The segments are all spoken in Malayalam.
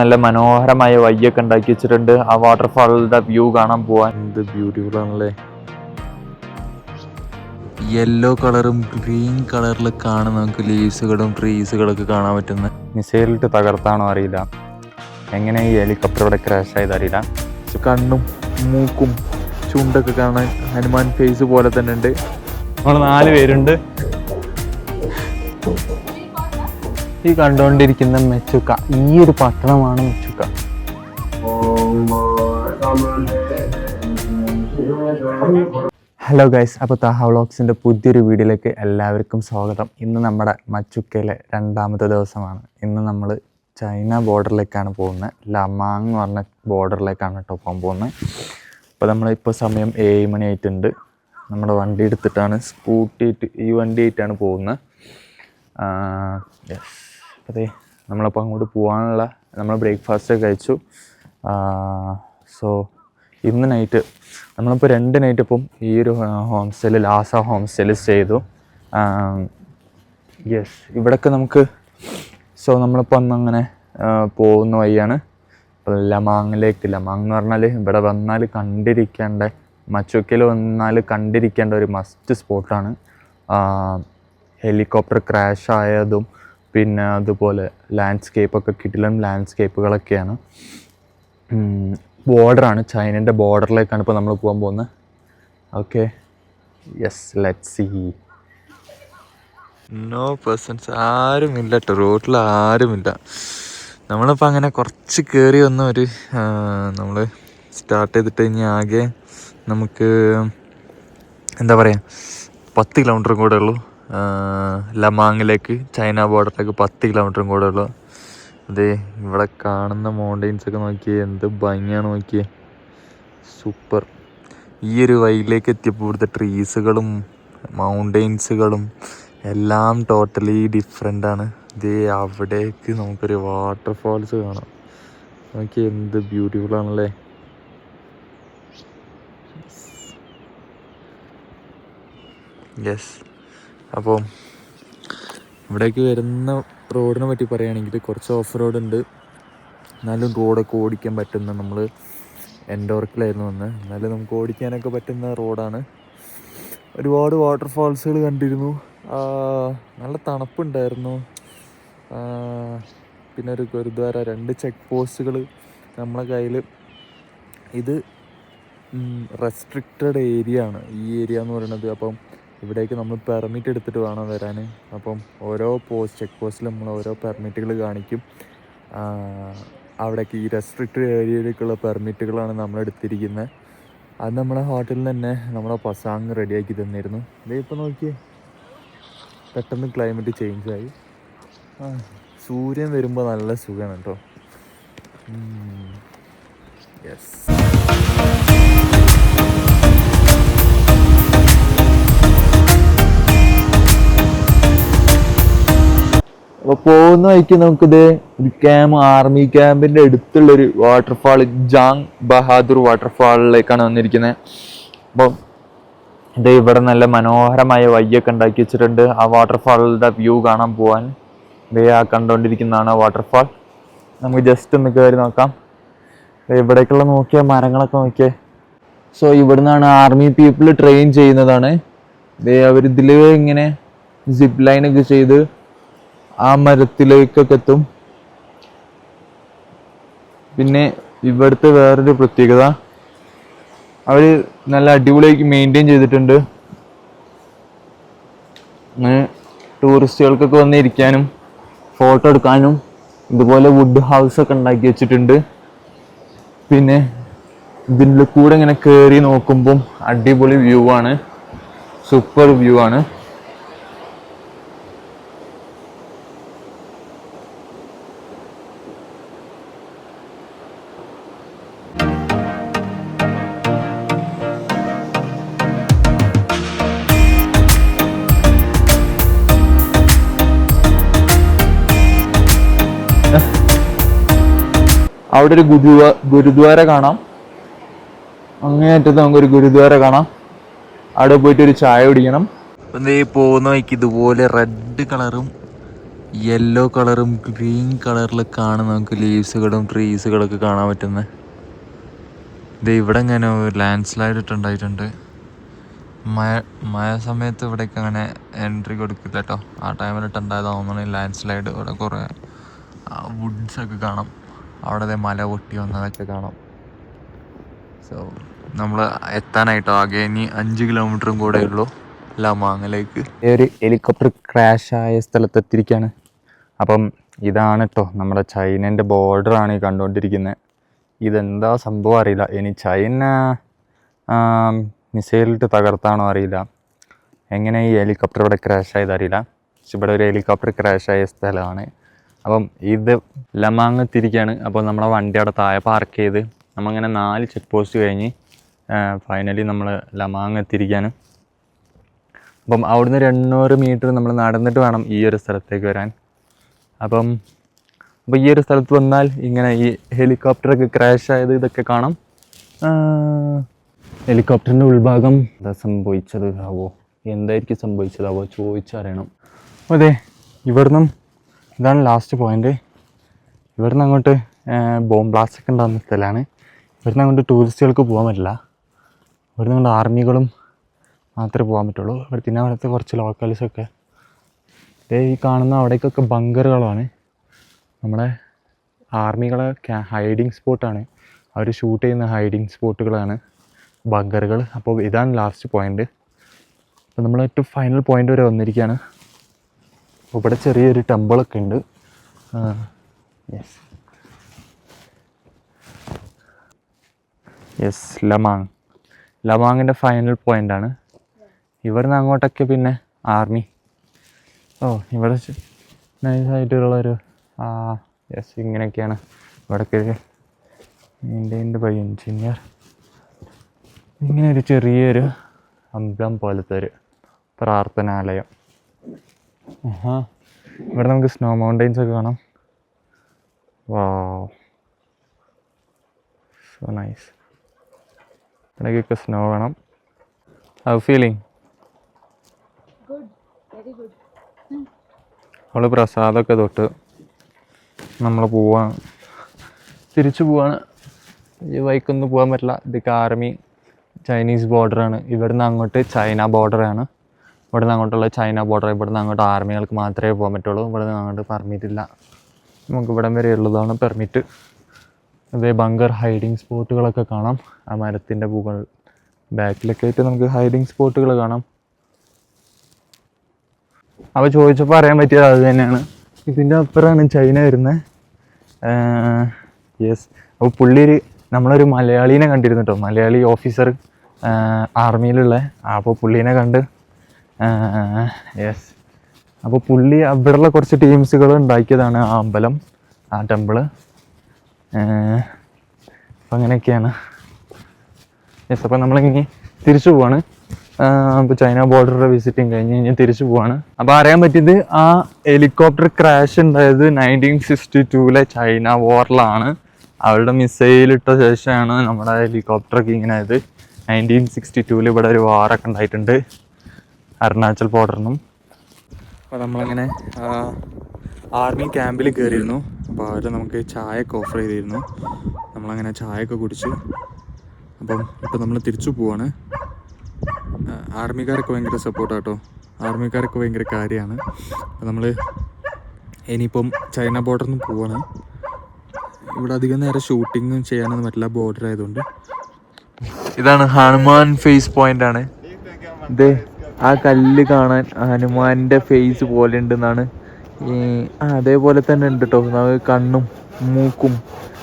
നല്ല മനോഹരമായ വയ്യൊക്കെ ഉണ്ടാക്കി വെച്ചിട്ടുണ്ട്. ആ വാട്ടർഫാളിന്റെ വ്യൂ കാണാൻ പോവാൻ. എന്ത് ബ്യൂട്ടിഫുൾ ആണല്ലേ. യെല്ലോ കളറും ഗ്രീൻ കളറിൽ കാണാൻ നമുക്ക് ലീവ്സുകളും ട്രീസുകളൊക്കെ കാണാൻ പറ്റുന്ന. മിസൈലിട്ട് തകർത്താണോ അറിയില്ല. എങ്ങനെ ഈ ഹെലികോപ്റ്റർ ഇവിടെ ക്രാഷ് ആയത് അറിയില്ല കണ്ണും മൂക്കും ചുണ്ടൊക്കെ കാണാൻ ഹനുമാൻ ഫേസ് പോലെ തന്നെ ഉണ്ട്. നമ്മൾ നാല് പേരുണ്ട്. ഈ കണ്ടുകൊണ്ടിരിക്കുന്ന മെച്ചുക്ക ഈ ഒരു പട്ടണമാണ് മെച്ചുക്ക. ഹലോ ഗൈസ് അപ്പോൾ താഹ വ്ളോഗ്സിന്റെ പുതിയൊരു വീഡിയോയിലേക്ക് എല്ലാവർക്കും സ്വാഗതം. ഇന്ന് നമ്മുടെ മച്ചുക്കയിലെ രണ്ടാമത്തെ ദിവസമാണ്. ഇന്ന് നമ്മൾ ചൈന ബോർഡറിലേക്കാണ് പോകുന്നത് ലമാങ് എന്ന് പറഞ്ഞ ബോർഡറിലേക്കാണ് കേട്ടോ പോകാൻ പോകുന്നത് അപ്പോൾ നമ്മളിപ്പോൾ സമയം ഏഴ് മണി ആയിട്ടുണ്ട്. നമ്മുടെ വണ്ടി എടുത്തിട്ടാണ് സ്കൂട്ടി ഈ വണ്ടി ആയിട്ടാണ് പോകുന്നത് യെസ് അതെ നമ്മളപ്പോൾ അങ്ങോട്ട് പോകാനുള്ള നമ്മൾ ബ്രേക്ക്ഫാസ്റ്റ് കഴിച്ചു. സോ ഇന്ന് നൈറ്റ് നമ്മളിപ്പോൾ രണ്ട് നൈറ്റ് ഇപ്പം ഈ ഒരു ഹോം സ്റ്റേയിൽ ലാസ ഹോം സ്റ്റേയിൽ സ്റ്റേ ചെയ്തു. യെസ് ഇവിടെയൊക്കെ നമുക്ക് സോ നമ്മളിപ്പോൾ അന്ന് അങ്ങനെ പോകുന്ന വഴിയാണ്. ഇപ്പോൾ ലമാങ്ങിലേക്ക് ലമാങ് എന്ന് പറഞ്ഞാൽ ഇവിടെ വന്നാൽ കണ്ടിരിക്കേണ്ട മച്ചുക്കയിൽ വന്നാൽ കണ്ടിരിക്കേണ്ട ഒരു മസ്റ്റ് സ്പോട്ടാണ് ഹെലികോപ്റ്റർ ക്രാഷ് ആയതും പിന്നെ അതുപോലെ ലാൻഡ്സ്കേപ്പൊക്കെ കിട്ടിലും ലാൻഡ്സ്കേപ്പുകളൊക്കെയാണ് ബോർഡറാണ് ചൈനന്റെ ബോർഡറിലേക്കാണ് ഇപ്പോൾ നമ്മൾ പോകാൻ പോകുന്നത് okay yes let see no persons ആരുമില്ല കേട്ടോ റോട്ടിൽ ആരുമില്ല. നമ്മളിപ്പോൾ അങ്ങനെ കുറച്ച് കയറി വന്ന ഒരു നമ്മൾ സ്റ്റാർട്ട് ചെയ്തിട്ട് ഇനി ആകെ നമുക്ക് എന്താ പറയുക പത്ത് കിലോമീറ്ററും കൂടെ ഉള്ളൂ. ലമാങ്ങിലേക്ക് ചൈന ബോർഡറിലേക്ക് പത്ത് കിലോമീറ്ററും കൂടെ ഉള്ളു. അതെ ഇവിടെ കാണുന്ന മൗണ്ടെയിൻസ് ഒക്കെ നോക്കിയേ എന്ത് ഭംഗിയാണ് നോക്കിയേ. സൂപ്പർ ഈ ഒരു വഴിയിലേക്ക് എത്തിയപ്പോൾ ഇവിടുത്തെ ട്രീസുകളും മൗണ്ടെയിൻസുകളും എല്ലാം ടോട്ടലി ഡിഫറെന്റ് ആണ്. ഇതേ അവിടേക്ക് നമുക്കൊരു വാട്ടർഫാൾസ് കാണാം. നോക്കിയേ എന്ത് ബ്യൂട്ടിഫുൾ ആണല്ലേ. യെസ് അപ്പോൾ ഇവിടേക്ക് വരുന്ന റോഡിനെ പറ്റി പറയുകയാണെങ്കിൽ കുറച്ച് ഓഫ് റോഡ് ഉണ്ട്. എന്നാലും റോഡൊക്കെ ഓടിക്കാൻ പറ്റുന്ന നമ്മൾ എൻഡോർക്കിലായിരുന്നു വന്ന്. എന്നാലും നമുക്ക് ഓടിക്കാനൊക്കെ പറ്റുന്ന റോഡാണ്. ഒരുപാട് വാട്ടർഫാൾസുകൾ കണ്ടിരുന്നു. നല്ല തണുപ്പുണ്ടായിരുന്നു. പിന്നെ ഒരു ഗുരുദ്വാര രണ്ട് ചെക്ക് പോസ്റ്റുകൾ നമ്മളെ കയ്യിൽ ഇത് റെസ്ട്രിക്റ്റഡ് ഏരിയ ആണ് ഈ ഏരിയ എന്ന് പറയുന്നത്. അപ്പം ഇവിടേക്ക് നമ്മൾ പെർമിറ്റ് എടുത്തിട്ട് വേണം വരാൻ. അപ്പം ഓരോ പോസ്റ്റ് ചെക്ക് പോസ്റ്റിൽ നമ്മൾ ഓരോ പെർമിറ്റുകൾ കാണിക്കും. അവിടേക്ക് ഈ റെസ്ട്രിക്റ്റഡ് ഏരിയയിലേക്കുള്ള പെർമിറ്റുകളാണ് നമ്മൾ എടുത്തിരിക്കുന്നത് അത് നമ്മളെ ഹോട്ടലിൽ തന്നെ നമ്മുടെ പസാങ് റെഡിയാക്കി തന്നിരുന്നു. ഇതേ ഇപ്പോൾ നോക്കിയേ. പെട്ടെന്ന് ക്ലൈമറ്റ് ചേഞ്ച് ആയി. ആ, സൂര്യൻ വരുമ്പോൾ നല്ല സുഖമാണ് കേട്ടോ യെസ് അപ്പൊ പോകുന്ന വഴിക്ക് നമുക്കിത് ഒരു ക്യാമ്പ് ആർമി ക്യാമ്പിന്റെ അടുത്തുള്ള ഒരു വാട്ടർഫാൾ ജാങ് ബഹാദൂർ വാട്ടർഫാളിലേക്കാണ് വന്നിരിക്കുന്നത് അപ്പം ഇത് ഇവിടെ നല്ല മനോഹരമായ വയ്യൊക്കെ ഉണ്ടാക്കി വെച്ചിട്ടുണ്ട്. ആ വാട്ടർഫാളിന്റെ വ്യൂ കാണാൻ പോകാൻ ദേ ആ കണ്ടുകൊണ്ടിരിക്കുന്നതാണ് വാട്ടർഫാൾ നമുക്ക് ജസ്റ്റ് ഒന്ന് കയറി നോക്കാം. ഇവിടേക്കുള്ള നോക്കിയ മരങ്ങളൊക്കെ നോക്കിയേ. സോ ഇവിടുന്നാണ് ആർമി പീപ്പിൾ ട്രെയിൻ ചെയ്യുന്നതാണ്. അവർ ഇതിൽ ഇങ്ങനെ സിപ്പ് ലൈനൊക്കെ ചെയ്ത് ആ മരത്തിലേക്കൊക്കെ എത്തും. പിന്നെ ഇവിടുത്തെ വേറൊരു പ്രത്യേകത. അവർ നല്ല അടിപൊളിയാക്കി മെയിന്റെയിൻ ചെയ്തിട്ടുണ്ട്. ടൂറിസ്റ്റുകൾക്കൊക്കെ വന്നിരിക്കാനും ഫോട്ടോ എടുക്കാനും ഇതുപോലെ വുഡ് ഹൗസ് ഒക്കെ ഉണ്ടാക്കി വെച്ചിട്ടുണ്ട്. പിന്നെ ഇതിന്റെ കൂടെ ഇങ്ങനെ കയറി നോക്കുമ്പം അടിപൊളി വ്യൂ ആണ്. സൂപ്പർ വ്യൂ ആണ്. അവിടെ ഒരു ഗുരുദ്വാ ഗുരുദ്വാര കാണാം. അങ്ങേ അങ്ങേയറ്റത്ത് നമുക്കൊരു ഗുരുദ്വാര കാണാം. അവിടെ പോയിട്ട് ഒരു ചായ കുടിക്കണം. ഈ പോകുന്ന വഴിക്ക് ഇതുപോലെ റെഡ് കളറും യെല്ലോ കളറും ഗ്രീൻ കളറിൽ കാണുന്ന നമുക്ക് ലീവ്സുകളും ട്രീസുകളൊക്കെ കാണാൻ പറ്റുന്നത് ഇത് ഇവിടെ ഇങ്ങനെ ലാൻഡ് സ്ലൈഡ് ഇട്ടുണ്ടായിട്ടുണ്ട് മഴ മഴ സമയത്ത് ഇവിടേക്ക് അങ്ങനെ എൻട്രി കൊടുക്കില്ല കേട്ടോ ആ തോന്നുന്നു ലാൻഡ് സ്ലൈഡ് ഇവിടെ കുറേ വുഡ്സൊക്കെ കാണാം. അവിടെ മല പൊട്ടി വന്നതൊക്കെ കാണാം. സോ നമ്മൾ എത്താനായിട്ടോ? ആകെ ഇനി അഞ്ച് കിലോമീറ്ററും കൂടെ ഉള്ളൂ. ലമാങ്ങിലേക്ക്. ഒരു ഹെലികോപ്റ്റർ ക്രാഷ് ആയ സ്ഥലത്ത് എത്തിയിരിക്കുകയാണ് അപ്പം ഇതാണ് കേട്ടോ നമ്മുടെ ചൈനന്റെ ബോർഡറാണ് ഈ കണ്ടുകൊണ്ടിരിക്കുന്നത് ഇതെന്താ സംഭവം അറിയില്ല. ഇനി ചൈന മിസൈലിട്ട് തകർത്താണോ അറിയില്ല. എങ്ങനെ ഈ ഹെലികോപ്റ്റർ ഇവിടെ ക്രാഷ് ആയത് അറിയില്ല പക്ഷെ ഇവിടെ ഒരു ഹെലികോപ്റ്റർ ക്രാഷ് ആയ സ്ഥലമാണ്. അപ്പം ഇത് ലമാങ് എത്തിയിരിക്കുകയാണ് അപ്പോൾ നമ്മളെ വണ്ടി അവിടെ താഴെ പാർക്ക് ചെയ്ത് നമ്മളിങ്ങനെ നാല് ചെക്ക് പോസ്റ്റ് കഴിഞ്ഞ് ഫൈനലി നമ്മൾ ലമാങ് എത്തിയിരിക്കുകയാണ് അപ്പം അവിടുന്ന് ഒരു എണ്ണൂറ് മീറ്റർ നമ്മൾ നടന്നിട്ട് വേണം ഈ ഒരു സ്ഥലത്തേക്ക് വരാൻ. അപ്പം അപ്പോൾ ഈ ഒരു സ്ഥലത്ത് വന്നാൽ ഇങ്ങനെ ഈ ഹെലികോപ്റ്ററൊക്കെ ക്രാഷ് ആയത് ഇതൊക്കെ കാണാം. ഹെലികോപ്റ്ററിന്റെ ഉൾഭാഗം എന്താ സംഭവിച്ചത് ആവോ? എന്തായിരിക്കും സംഭവിച്ചതാവോ ചോദിച്ചറിയണം. അതെ ഇവിടുന്നും ഇതാണ് ലാസ്റ്റ് പോയിന്റ് ഇവിടുന്ന് അങ്ങോട്ട് ബോംബ് ബ്ലാസ്റ്റ് ഒക്കെ ഉണ്ടാകുന്ന സ്ഥലമാണ്. ഇവിടുന്ന് അങ്ങോട്ട് ടൂറിസ്റ്റുകൾക്ക് പോകാൻ പറ്റില്ല. ഇവിടുന്ന് അങ്ങോട്ട് ആർമികളും മാത്രമേ പോകാൻ പറ്റുള്ളൂ. ഇവിടെ പിന്നെ അവിടുത്തെ കുറച്ച് ലോക്കൽസൊക്കെ ദേ ഈ കാണുന്ന അവിടേക്കൊക്കെ ബങ്കറുകളാണ് നമ്മുടെ ആർമികളെ ഹൈഡിങ് സ്പോട്ടാണ് അവർ ഷൂട്ട് ചെയ്യുന്ന ഹൈഡിങ് സ്പോട്ടുകളാണ് ബങ്കറുകൾ അപ്പോൾ ഇതാണ് ലാസ്റ്റ് പോയിന്റ് അപ്പോൾ നമ്മൾ ഏറ്റവും ഫൈനൽ പോയിന്റ് വരെ വന്നിരിക്കുകയാണ്. ഇവിടെ ചെറിയൊരു ടെമ്പിളൊക്കെ ഉണ്ട്. യെസ് യെസ് ലമാങ് ലമാങ്ങിന്റെ ഫൈനൽ പോയിന്റാണ് ഇവിടുന്ന് അങ്ങോട്ടൊക്കെ പിന്നെ ആർമി ഓ ഇവിടെ നൈസായിട്ടുള്ളൊരു ആ യെസ് ഇങ്ങനെയൊക്കെയാണ്. ഇവിടൊക്കെ ഒരു ഇന്ത്യന്റെ ബൈ എഞ്ചിനീയർ ഇങ്ങനെ ഒരു ചെറിയൊരു അമ്പലം പോലത്തെ ഒരു പ്രാർത്ഥനാലയം. ഇവിടെ നമുക്ക് സ്നോ മൗണ്ടൈൻസ് ഒക്കെ കാണാം. വാ സോ നൈസ് ഇടയ്ക്കൊക്കെ സ്നോ വേണം. ഹൗ ഫീലിംഗ് അവൾ പ്രസാദമൊക്കെ തൊട്ട് നമ്മൾ പോവാണ് തിരിച്ചു പോവാണ്. ഈ ബൈക്കൊന്നും പോകാൻ പറ്റില്ല. ഇതൊക്കെ ആർമി ചൈനീസ് ബോർഡറാണ് ഇവിടുന്ന് അങ്ങോട്ട് ചൈന ബോർഡറാണ് ഇവിടുന്ന് അങ്ങോട്ടുള്ള ചൈന ബോർഡർ ഇവിടുന്ന് അങ്ങോട്ട് ആർമികൾക്ക് മാത്രമേ പോകാൻ പറ്റുള്ളൂ. ഇവിടുന്ന് അങ്ങോട്ട് പെർമിറ്റ് ഇല്ല. നമുക്ക് ഇവിടം വരെ ഉള്ളതാണ് പെർമിറ്റ് അതേ ബങ്കർ ഹൈഡിങ് സ്പോട്ടുകളൊക്കെ കാണാം. ആ മരത്തിന്റെ മുകൾ ബാക്കിലൊക്കെ ആയിട്ട് നമുക്ക് ഹൈഡിങ് സ്പോട്ടുകൾ കാണാം. അവ ചോദിച്ചപ്പോൾ അറിയാൻ പറ്റിയത് അത് തന്നെയാണ്. ഇതിന്റെ അപ്പുറമാണ് ചൈന വരുന്നത് യെസ് അപ്പോൾ പുള്ളി ഒരു നമ്മളൊരു മലയാളീനെ കണ്ടിരുന്നു കേട്ടോ. മലയാളി ഓഫീസർ ആർമിയിലുള്ള അപ്പോൾ പുള്ളീനെ കണ്ട് യെസ് അപ്പോൾ പുള്ളി അവിടെയുള്ള കുറച്ച് ടീംസുകൾ ഉണ്ടാക്കിയതാണ് ആ അമ്പലം ആ ടെമ്പിൾ. അപ്പം അങ്ങനെയൊക്കെയാണ്. യെസ് അപ്പോൾ നമ്മളിങ്ങനെ തിരിച്ചു പോവാണ്. അപ്പോൾ ചൈന ബോർഡർ വിസിറ്റിംഗ് കഴിഞ്ഞ് കഴിഞ്ഞ് തിരിച്ചു പോവാണ്. അപ്പോൾ അറിയാൻ പറ്റിയത് ആ ഹെലികോപ്റ്റർ ക്രാഷ് ഉണ്ടായത് നയന്റീൻ സിക്സ്റ്റി ടൂവിലെ ചൈന വോറിലാണ് അവരുടെ മിസൈൽ ഇട്ട ശേഷമാണ് നമ്മുടെ ഹെലികോപ്റ്ററൊക്കെ ഇങ്ങനെ ആയത്. നയന്റീൻ സിക്സ്റ്റി ടൂവിൽ ഇവിടെ ഒരു വാറൊക്കെ ഉണ്ടായിട്ടുണ്ട്. അരുണാചൽ ബോർഡറിനും. അപ്പോൾ നമ്മളങ്ങനെ ആർമി ക്യാമ്പിൽ കയറിയിരുന്നു അപ്പോൾ അവർ നമുക്ക് ചായയൊക്കെ ഓഫർ ചെയ്തിരുന്നു. നമ്മളങ്ങനെ ചായയൊക്കെ കുടിച്ച്. അപ്പം ഇപ്പം നമ്മൾ തിരിച്ചു പോവാണ്. ആർമിക്കാരൊക്കെ ഭയങ്കര സപ്പോർട്ടാട്ടോ. ആർമിക്കാരൊക്കെ ഭയങ്കര കാര്യമാണ്. അപ്പം നമ്മൾ ഇനിയിപ്പം ചൈന ബോർഡറിൽ നിന്ന് പോവാണ്. ഇവിടെ അധികം നേരം ഷൂട്ടിങ്ങും ചെയ്യാനൊന്നും പറ്റില്ല. ബോർഡർ ആയതുകൊണ്ട് ഇതാണ് ഹനുമാൻ ഫേസ് പോയിന്റ് ആണ്. ആ കല്ല് കാണാൻ ഹനുമാന്റെ ഫേസ് പോലെ ഉണ്ടെന്നാണ്. അതേപോലെ തന്നെ ഉണ്ട് കേട്ടോ നമുക്ക് കണ്ണും മൂക്കും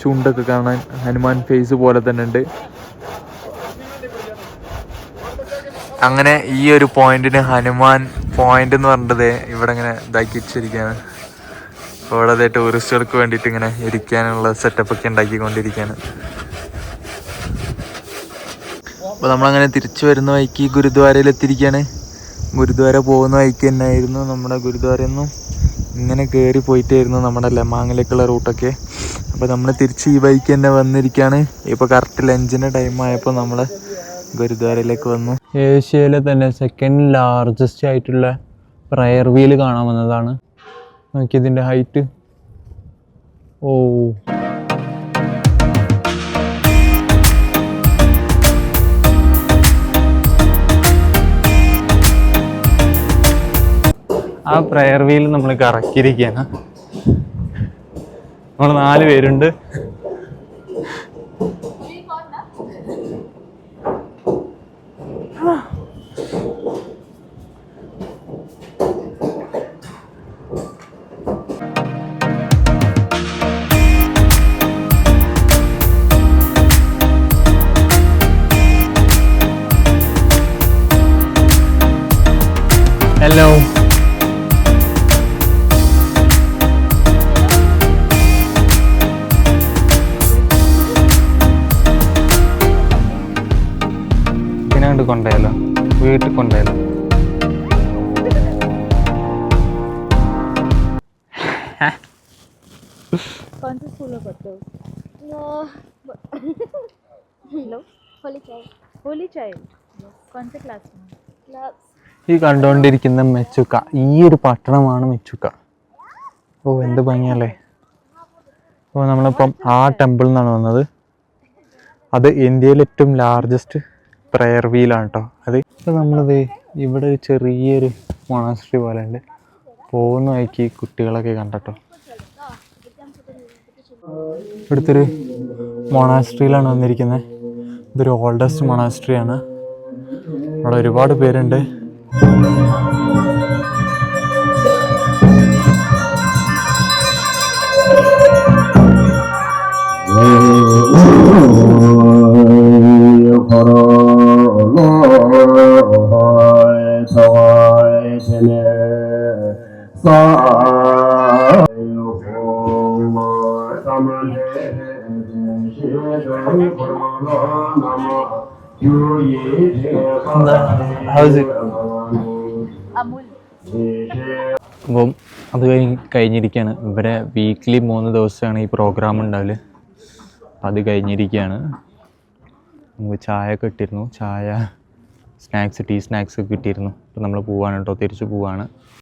ചൂണ്ടൊക്കെ കാണാൻ ഹനുമാൻ ഫേസ് പോലെ തന്നെ ഉണ്ട്. അങ്ങനെ ഈ ഒരു പോയിന്റിന് ഹനുമാൻ പോയിന്റ് എന്ന് പറഞ്ഞത് ഇവിടെ ഇങ്ങനെ ഇതാക്കി വെച്ചിരിക്കുകയാണ് ഇവിടെ അതേ ടൂറിസ്റ്റുകൾക്ക് വേണ്ടിയിട്ട് ഇങ്ങനെ ഇരിക്കാനുള്ള സെറ്റപ്പ് ഒക്കെ ഉണ്ടാക്കിക്കൊണ്ടിരിക്കുകയാണ് അപ്പോൾ നമ്മളങ്ങനെ തിരിച്ചു വരുന്ന വഴിക്ക് ഗുരുദ്വാരയിൽ എത്തിയിരിക്കുകയാണ് ഗുരുദ്വാര പോകുന്ന വഴിക്ക് തന്നെ ആയിരുന്നു നമ്മുടെ ഗുരുദ്വാരയിൽ നിന്നും. ഇങ്ങനെ കയറി പോയിട്ടായിരുന്നു നമ്മുടെ ലമാങ്ങിലേക്കുള്ള റൂട്ടൊക്കെ അപ്പോൾ നമ്മൾ തിരിച്ച് ഈ ബൈക്ക് തന്നെ വന്നിരിക്കുകയാണ് ഇപ്പോൾ കറക്റ്റ് ലഞ്ചിന്റെ ടൈം ആയപ്പോൾ നമ്മൾ ഗുരുദ്വാരയിലേക്ക് വന്നു. ഏഷ്യയിലെ തന്നെ സെക്കൻഡ് ലാർജസ്റ്റ് ആയിട്ടുള്ള പ്രയർ വീൽ കാണാൻ വന്നതാണ്. നോക്കിയതിന്റെ ഹൈറ്റ് ഓ. ആ പ്രയർ വീൽ നമ്മൾ കറക്കിയിരിക്കുകയാണ് നമ്മൾ നാല് പേരുണ്ട്. വീട്ടിൽ കൊണ്ടുപോയാലോ कौन से स्कूल में पढ़ते हो hello holy child holy child कौन से क्लास में क्लब ഈ കണ്ടുകൊണ്ടിരിക്കുന്ന മെച്ചുക്ക ഈ ഒരു പട്ടണമാണ് മെച്ചുക്ക ഓ എന്ത് ഭംഗിയല്ലേ ഓ നമ്മളിപ്പം ആ ടെമ്പിളിൽ നിന്നാണ് വന്നത് അത് ഇന്ത്യയിലെ ഏറ്റവും ലാർജസ്റ്റ് പ്രയർ വീലാണ് കേട്ടോ അത് ഇപ്പം നമ്മളത് ഇവിടെ ഒരു ചെറിയൊരു മൊണാസ്ട്രി പോലെ ഉണ്ട്. പോകുന്ന വഴിക്ക് കുട്ടികളൊക്കെ കണ്ടട്ടോ. ഇവിടുത്തൊരു മൊണാസ്ട്രിയിലാണ് വന്നിരിക്കുന്നത് ഇതൊരു ഓൾഡസ്റ്റ് മൊണാസ്ട്രിയാണ് അവിടെ ഒരുപാട് പേരുണ്ട്. അപ്പം അത് കഴിഞ്ഞ് കഴിഞ്ഞിരിക്കുകയാണ് ഇവിടെ വീക്ക്ലി മൂന്ന് ദിവസമാണ് ഈ പ്രോഗ്രാം ഉണ്ടാവിൽ. അത് കഴിഞ്ഞിരിക്കുകയാണ് നമുക്ക് ചായ ഒക്കെ ഇട്ടിരുന്നു. ചായ സ്നാക്സ് ടീ സ്നാക്സ് കിട്ടിയിരുന്നു അപ്പം നമ്മൾ പോവാണ് കേട്ടോ. തിരിച്ചു പോവാണ്.